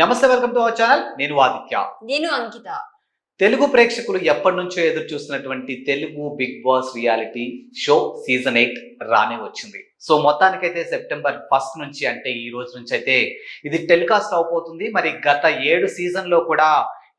నమస్తే welcome to our channel. నేను ఆదిత్య. నేను అంకిత. తెలుగు ప్రేక్షకులు ఎప్పటి నుంచో ఎదురు చూస్తున్నటువంటి Telugu big boss reality show season eight రానే వచ్చింది. సో మొత్తానికైతే సెప్టెంబర్ ఫస్ట్ నుంచి అంటే ఈ రోజు నుంచి అయితే ఇది టెలికాస్ట్ అవబోతుంది. మరి గత ఏడు సీజన్లో కూడా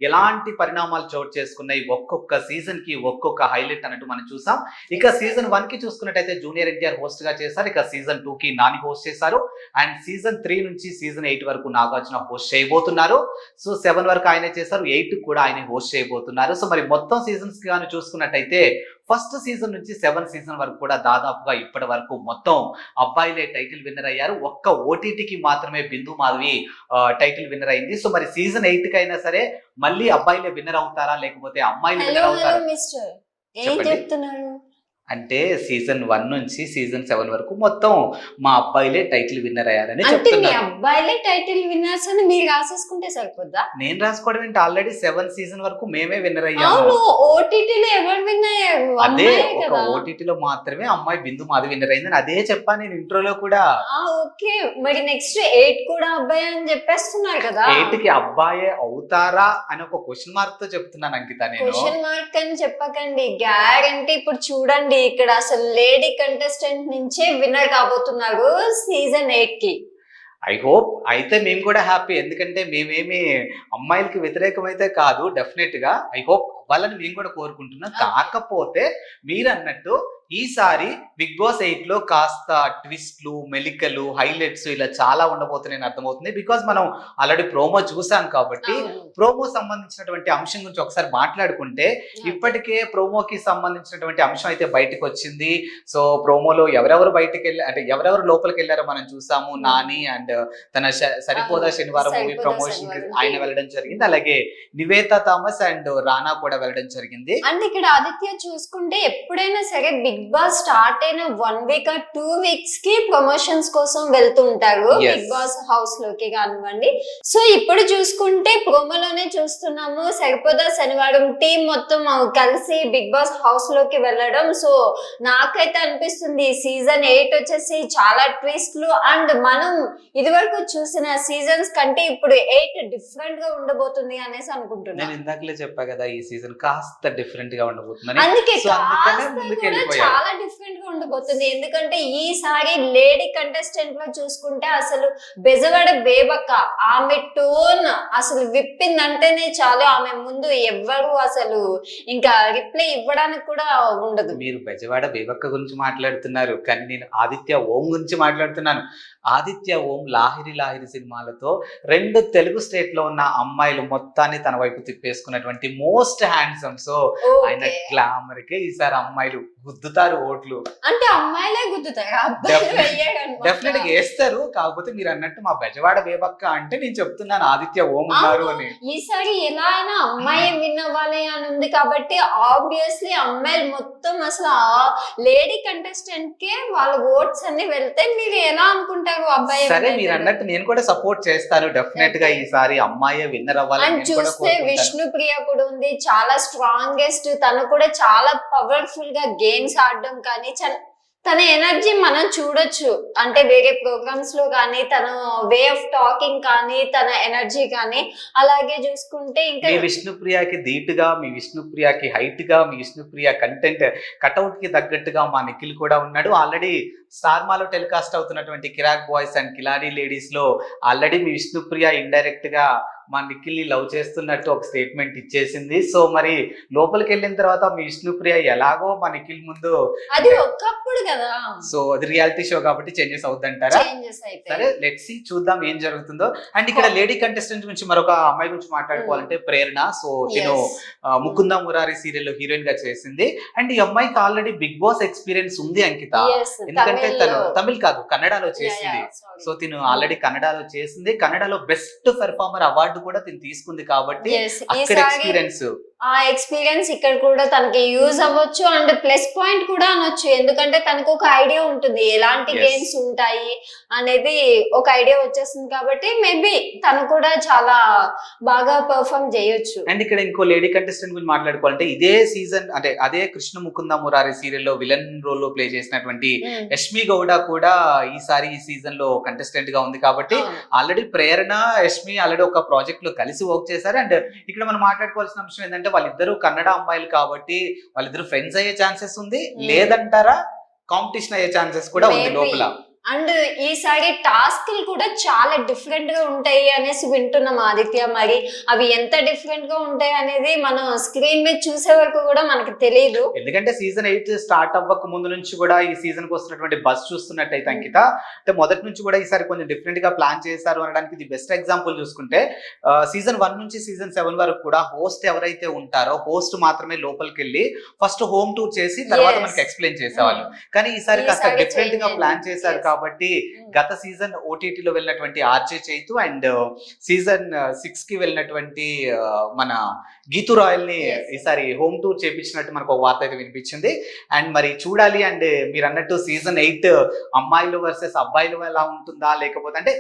ఎలాంటి పరిణామాలు చోటు చేసుకున్నాయి? ఒక్కొక్క సీజన్కి ఒక్కొక్క హైలైట్ అన్నట్టు మనం చూసాం. ఇక సీజన్ వన్కి చూసుకున్నట్టయితే జూనియర్ ఎన్టీఆర్ హోస్ట్గా చేశారు. ఇక సీజన్ టూ కి నాని హోస్ట్ చేశారు. అండ్ సీజన్ త్రీ నుంచి సీజన్ ఎయిట్ వరకు నాగార్జున హోస్ట్ చేయబోతున్నారు. సో సెవెన్ వరకు ఆయనే చేశారు. ఎయిట్ కూడా ఆయన హోస్ట్ చేయబోతున్నారు. సో మరి మొత్తం సీజన్స్ కానీ చూసుకున్నట్టయితే ఫస్ట్ సీజన్ నుంచి సెవెన్ సీజన్ వరకు కూడా దాదాపుగా ఇప్పటి వరకు మొత్తం అబ్బాయిలే టైటిల్ విన్నర్ అయ్యారు. ఒక్క ఓటీటీకి మాత్రమే బిందు మాధవి టైటిల్ విన్నర్ అయింది. సో మరి సీజన్ ఎయిట్కి అయినా సరే మళ్ళీ అబ్బాయిలే విన్నర్ అవుతారా? లేకపోతే అమ్మాయిలు విన్నర్ అవుతారా? ఏం. అంటే సీజన్ వన్ నుంచి సీజన్ సెవెన్ వరకు మొత్తం మా అబ్బాయిలే టైటిల్ విన్నర్ అయ్యారని అంటే మీ అబ్బాయిలే టైటిల్ విన్నర్స్ అని మీరు రాసేసుకుంటే సరిపోద్దా? నేను రాసుకోవడం ఏంటి? ఆల్రెడీ సెవెన్ సీజన్ వరకు మేమే విన్నర్ అయ్యాము. ఓటీటీలో ఎవరు విన్ అయ్యారు? అదే ఒక ఓటీటీలో మాత్రమే అమ్మాయి బిందు మాది విన్నర్ అయిందని అదే చెప్పాను నేను ఇంట్రోలో కూడా. ఓకే. మరి నెక్స్ట్ ఎయిట్ కూడా అబ్బాయి అని చెప్పేస్తున్నారు కదా. ఎయిట్కి అబ్బాయే అవుతారా అని ఒక క్వశ్చన్ మార్క్తో చెప్తున్నాను అంకిత నేను. క్వశ్చన్ మార్క్ అని చెప్పకండి. గ్యారంటీ ఇప్పుడు చూడండి. ఇక్కడ అసలు లేడీ కంటెస్టెంట్ నుంచే విన్నర్ కాబోతున్నారు సీజన్ ఎయిట్కి. ఐ హోప్ అయితే మేము కూడా హ్యాపీ ఎందుకంటే మేమేమి అమ్మాయిలకి వ్యతిరేకమైతే కాదు డెఫినెట్గా. ఐ హోప్ వాళ్ళని మేము కూడా కోరుకుంటున్నాం. కాకపోతే మీరు అన్నట్టు ఈసారి బిగ్ బాస్ ఎయిట్లో కాస్త ట్విస్ట్లు మెలికలు హైలైట్స్ ఇలా చాలా ఉండబోతున్నాయని అర్థమవుతుంది. బికాస్ మనం ఆల్రెడీ ప్రోమో చూసాం కాబట్టి. ప్రోమో సంబంధించినటువంటి అంశం గురించి ఒకసారి మాట్లాడుకుంటే ఇప్పటికే ప్రోమోకి సంబంధించినటువంటి అంశం అయితే బయటకు వచ్చింది సో ప్రోమోలో ఎవరెవరు బయటకు వెళ్ళి అంటే ఎవరెవరు లోపలికి వెళ్ళారో మనం చూసాము. నాని అండ్ తన సరిపోదా. శనివారం మూవీ ప్రమోషన్. ఆయన వెళ్ళడం జరిగింది. అలాగే నివేత థామస్ అండ్ రానా కూడా వెళ్ళడం జరిగింది. అంటే ఇక్కడ ఆదిత్య చూసుకుంటే ఎప్పుడైనా సరే బిగ్ బాస్ స్టార్ట్ అయిన వన్ వీక్ ఆర్ టూ వీక్స్కి ప్రమోషన్స్ కోసం వెళ్తుంటారు. బిగ్ బాస్ హౌస్లోకి కానివ్వండి. సో ఇప్పుడు చూసుకుంటే ప్రోమోలోనే చూస్తున్నాము. సరిపోదా శనివారం టీం మొత్తం కలిసి బిగ్ బాస్ హౌస్లోకి వెళ్ళడం. సో నాకైతే అనిపిస్తుంది సీజన్ ఎయిట్ వచ్చేసి చాలా ట్విస్ట్లు అండ్ మనం ఇదివరకు చూసిన సీజన్స్ కంటే ఇప్పుడు ఎయిట్ డిఫరెంట్గా ఉండబోతుంది అనేసి అనుకుంటున్నాను నేను ఇందాకలే చెప్పా కదా ఈ సీజన్ కాస్త డిఫరెంట్గా ఉండబోతుందని. అందుకే ముందుకు. చాలా డిఫరెంట్గా ఉండబోతుంది. ఎందుకంటే ఈసారి లేడీ కంటెస్టెంట్లో చూసుకుంటే అసలు బెజవాడ బేబక్క ఆమె టోన్ అసలు విప్పిందంటేనే చాలు. ఆమె ముందు ఎవ్వరు అసలు ఇంకా రిప్లై ఇవ్వడానికి కూడా ఉండదు. మీరు బెజవాడ బేబక్క గురించి మాట్లాడుతున్నారు. కానీ నేను ఆదిత్య ఓం గురించి మాట్లాడుతున్నాను. ఆదిత్య ఓం లాహిరి లాహిరి సినిమాలతో రెండు తెలుగు స్టేట్లో ఉన్న అమ్మాయిలు మొత్తాన్ని తన వైపు తిప్పేసుకున్నటువంటి మోస్ట్ హ్యాండ్సమ్ సో ఆయన. గ్లామర్ కే ఈసారి అమ్మాయిలు గుద్దుతారు ఓట్లు అంటే అమ్మాయిలే గుద్దుతారు. డెఫినెట్గా వేస్తారు కాకపోతే మీరు అన్నట్టు మా బెజవాడ బేబక్క అంటే నేను చెప్తున్నాను ఆదిత్య ఓం ఉన్నారు అని ఈసారి ఎలా అయినా అమ్మాయి విన్ అవ్వాలి అని ఉంది కాబట్టి ఆబ్వియస్లీ అమ్మాయిలు మొత్తం అసలు లేడీ కంటెస్టెంట్ కే వాళ్ళ ఓట్స్ అన్ని వెళ్తే మీరు ఎలా అనుకుంటారు అబ్బాయి సరే మీరు? అన్నట్టు నేను కూడా సపోర్ట్ చేస్తాను డెఫినెట్గా. ఈసారి అమ్మాయి విన్నర్ నేను కూడా చూస్తే కోరుకుంటాను. విష్ణుప్రియ కూడా ఉంది చాలా స్ట్రాంగెస్ట్ తను కూడా చాలా పవర్ఫుల్గా గేమ్స్ ఆడడం కానీ తన ఎనర్జీ మనం చూడొచ్చు. అంటే వేరే ప్రోగ్రామ్స్లో కానీ తన వే ఆఫ్ టాకింగ్ కానీ తన ఎనర్జీ కానీ అలాగే చూసుకుంటే ఇంకా మీ విష్ణుప్రియకి ధీటుగా మీ విష్ణుప్రియకి హైట్గా మీ విష్ణుప్రియ కంటెంట్ కటౌట్కి తగ్గట్టుగా మా నిఖిల్ కూడా ఉన్నాడు. ఆల్రెడీ స్టార్ మాలో టెలికాస్ట్ అవుతున్నటువంటి కిరాక్ బాయ్స్ అండ్ కిలారీ లేడీస్లో ఆల్రెడీ మీ విష్ణుప్రియ ఇండైరెక్ట్గా మా నిఖిల్ని లవ్ చేస్తున్నట్టు ఒక స్టేట్మెంట్ ఇచ్చేసింది. సో మరి లోపలికి వెళ్ళిన తర్వాత మీ విష్ణుప్రియ ఎలాగో మా నిఖిల్ ముందు అది ఒకప్పుడు కదా. సో అది రియాలిటీ షో కాబట్టి చేంజెస్ అవుతుంటారా సరే లెట్ సి చూద్దాం ఏం జరుగుతుందో. అండ్ ఇక్కడ లేడీ కంటెస్టెంట్ గురించి మరొక అమ్మాయి గురించి మాట్లాడుకోవాలంటే ప్రేరణ. సో. ఆ, ముకుంద మురారి సీరియల్లో హీరోయిన్గా చేసింది. అండ్ ఈ అమ్మాయికి ఆల్రెడీ బిగ్ బాస్ ఎక్స్పీరియన్స్ ఉంది అంకిత. ఎందుకంటే తను. తమిళ్ కాదు కన్నడలో చేసింది. సో తిను ఆల్రెడీ కన్నడలో చేసింది. కన్నడలో బెస్ట్ పెర్ఫార్మర్ అవార్డు కూడా తిను తీసుకుంది కాబట్టి అక్కడ ఎక్స్పీరియన్స్ ఆ ఎక్స్పీరియన్స్ ఇక్కడ కూడా తనకి యూజ్ అవ్వచ్చు అండ్ ప్లస్ పాయింట్ కూడా అనొచ్చు ఎందుకంటే తనకు ఒక ఐడియా ఉంటుంది ఎలాంటి. గేమ్స్ ఉంటాయి అనేది ఒక ఐడియా వచ్చేస్తుంది కాబట్టి మేబీ తను కూడా చాలా బాగా పర్ఫామ్ చేయొచ్చు అండ్ ఇక్కడ ఇంకో లేడీ కంటెస్టెంట్ గురించి మాట్లాడుకోవాలంటే ఇదే సీజన్ అంటే అదే కృష్ణ ముకుంద మురారి సీరియల్లో విలన్ రోల్లో ప్లే చేసినటువంటి. యష్మి గౌడ కూడా ఈసారి ఈ సీజన్లో కంటెస్టెంట్గా ఉంది కాబట్టి. ఆల్రెడీ ప్రేరణ యష్మి ఆల్రెడీ ఒక ప్రాజెక్ట్లో కలిసి వర్క్ చేశారు అండ్ ఇక్కడ మనం మాట్లాడుకోవాల్సిన అంశం ఏంటంటే వాళ్ళిద్దరూ కన్నడ అమ్మాయిలు కాబట్టి వాళ్ళిద్దరు ఫ్రెండ్స్ అయ్యే ఛాన్సెస్ ఉంది. లేదంటారా కాంపిటీషన్ అయ్యే ఛాన్సెస్ కూడా ఉంది. లోపల అండ్ ఈసారి టాస్క్లు కూడా చాలా డిఫరెంట్గా ఉంటాయి అనేసి వింటున్నాం ఆదిత్య మరి అవి ఎంత డిఫరెంట్గా ఉంటాయి అనేది మనం స్క్రీన్ మీద చూసే వరకు కూడా మనకు తెలియదు ఎందుకంటే సీజన్ ఎయిట్ స్టార్ట్ అవ్వక ముందు నుంచి కూడా ఈ సీజన్కి వస్తున్నటువంటి బస్ చూస్తున్నట్టయితే అంకిత అంటే మొదటి నుంచి కూడా ఈసారి కొంచెం డిఫరెంట్గా ప్లాన్ చేశారు అనడానికి ఇది బెస్ట్ ఎగ్జాంపుల్ చూసుకుంటే సీజన్ వన్ నుంచి సీజన్ సెవెన్ వరకు కూడా హోస్ట్ ఎవరైతే ఉంటారో హోస్ట్ మాత్రమే లోపలికి వెళ్ళి ఫస్ట్ హోమ్ టూర్ చేసి తర్వాత. మనకి ఎక్స్ప్లెయిన్ చేసేవాళ్ళు కానీ ఈసారి కాస్త డిఫరెంట్గా ప్లాన్. చేశారు. కాబట్టి గత సీజన్ ఓటీటీలో వెళ్ళినటువంటి ఆర్జే చైతు అండ్ సీజన్ సిక్స్కి వెళ్ళినటువంటి ఆ, మన గీతు రాయల్ని. ఈసారి హోమ్ టూర్ చేపించినట్టు మనకు ఒక వార్త అయితే వినిపించింది అండ్ మరి చూడాలి అండ్ మీరు అన్నట్టు సీజన్ ఎయిట్ అమ్మాయిలు వర్సెస్ అబ్బాయిలు ఎలా ఉంటుందా లేకపోతే అంటే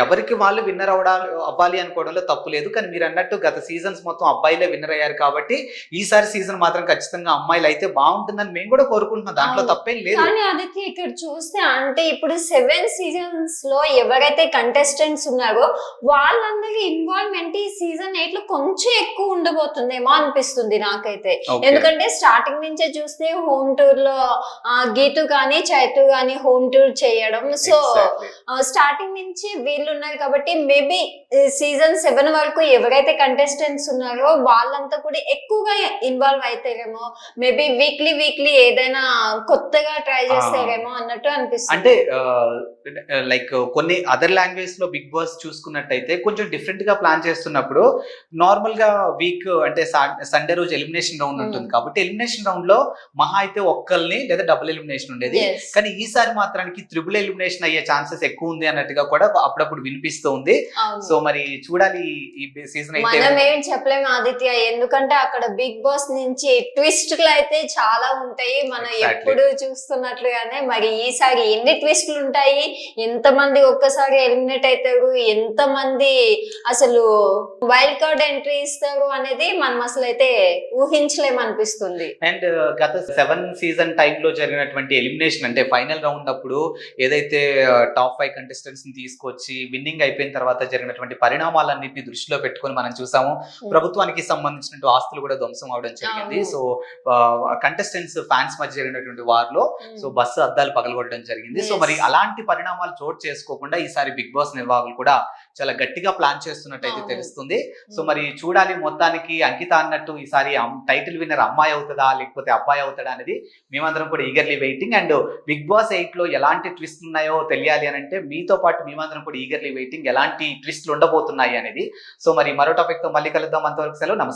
ఎవరికి వాళ్ళు విన్నర్ అవడాలి అవ్వాలి అనుకోవడంలో తప్పు లేదు కానీ మీరు అన్నట్టు గత సీజన్స్ మొత్తం అబ్బాయిలే విన్నర్ అయ్యారు కాబట్టి ఈసారి సీజన్ మాత్రం ఖచ్చితంగా అమ్మాయిలు అయితే బాగుంటుందని మేము కూడా కోరుకుంటున్నాం దాంట్లో. తప్పేం లేదు కానీ ఆదిత్య ఇక్కడ చూస్తే అంటే ఇప్పుడు సెవెన్ సీజన్స్లో ఎవరైతే కంటెస్టెంట్స్ ఉన్నారో వాళ్ళందరి ఇన్వాల్వ్మెంట్ ఈ సీజన్ ఎయిట్లో కొంచెం ఎక్కువ ఉండబోతుందేమో అనిపిస్తుంది నాకైతే. ఎందుకంటే స్టార్టింగ్ నుంచే చూస్తే హోమ్ టూర్లో గీతు కానీ చైతు కానీ హోమ్ టూర్ చేయడం సో. స్టార్టింగ్ నుంచి ఉన్నాయి కాబట్టి మేబీ సీజన్ సెవెన్ వరకు ఎవరైతే కంటెస్టెంట్స్ ఉన్నారో వాళ్ళంతా కూడా ఎక్కువగా ఇన్వాల్వ్ అవుతారేమో మేబీ వీక్లీ వీక్లీ ఏదైనా కొత్తగా ట్రై చేస్తారేమో అన్నట్టు అనిపిస్తుంది అంటే లైక్ కొన్ని అదర్ లాంగ్వేజ్లో బిగ్ బాస్ చూసుకున్నట్టయితే కొంచెం డిఫరెంట్గా ప్లాన్ చేస్తున్నప్పుడు నార్మల్గా వీక్ అంటే సండే రోజు ఎలిమినేషన్ రౌండ్ Hmm. ఉంటుంది కాబట్టి ఎలిమినేషన్ రౌండ్లో మహా అయితే ఒక్కల్ని లేదా డబుల్ ఎలిమినేషన్ ఉండేది. కానీ ఈసారి మాత్రానికి త్రిబుల్ ఎలిమినేషన్ అయ్యే ఛాన్సెస్ ఎక్కువ ఉంది అన్నట్టుగా కూడా అప్పుడప్పుడు వినిపిస్తూ ఉంది. సో మరి చూడాలి ఈ సీజన్ అయితే. మనం ఏం చెప్పలేము ఆదిత్య ఎందుకంటే అక్కడ బిగ్ బాస్ నుంచి ట్విస్ట్లు అయితే చాలా ఉంటాయి. మనం. ఎప్పుడు చూస్తున్నట్లుగానే మరి ఈసారి ఎన్ని ట్విస్ట్లు ఉంటాయి? ఎంత మంది ఒక్కసారి ఎలిమినేట్ అవుతారు ఎంత మంది అసలు వైల్డ్ కార్డ్ ఎంట్రీ ఇస్తారు అనేది మనం అసలు అయితే ఊహించలేమనిపిస్తుంది అండ్ గత సెవెన్ సీజన్ టైంలో జరిగినటువంటి ఎలిమినేషన్ అంటే ఫైనల్ రౌండ్ అప్పుడు ఏదైతే టాప్ ఫైవ్ కంటెస్టెంట్స్ తీసుకొచ్చి విన్నింగ్ అయిపోయిన తర్వాత జరిగినటువంటి పరిణామాలన్నింటినీ దృష్టిలో పెట్టుకొని మనం చూసాము. ప్రభుత్వానికి సంబంధించిన ఆస్తులు కూడా ధ్వంసం అవడం జరిగింది. సో కంటెస్టెంట్స్ ఫ్యాన్స్ మధ్య జరిగినటువంటి వార్లో సో బస్సు అద్దాలు పగలగొట్టడం జరిగింది. సో. మరి అలాంటి పరిణామాలు చోటు చేసుకోకుండా ఈసారి బిగ్ బాస్ నిర్వాహకులు కూడా చాలా గట్టిగా ప్లాన్ చేస్తున్నట్టయితే అవును. తెలుస్తుంది. సో మరి చూడాలి మొత్తానికి అంకిత అన్నట్టు ఈసారి టైటిల్ విన్నర్ అమ్మాయి అవుతుందా లేకపోతే అబ్బాయి అవుతాడా అనేది మేమందరం కూడా eagerly waiting and big boss ఎయిట్లో ఎలాంటి ట్విస్ట్ ఉన్నాయో తెలియాలి అని అంటే మీతో పాటు మేమందరం కూడా ఈగర్లీ వెయిటింగ్ ఎలాంటి ట్విస్ట్లు ఉండబోతున్నాయి అనేది. సో మరి మరో టాపిక్తో మళ్ళీ కలుద్దాం. అంతవరకు సెలవు. నమస్కారం.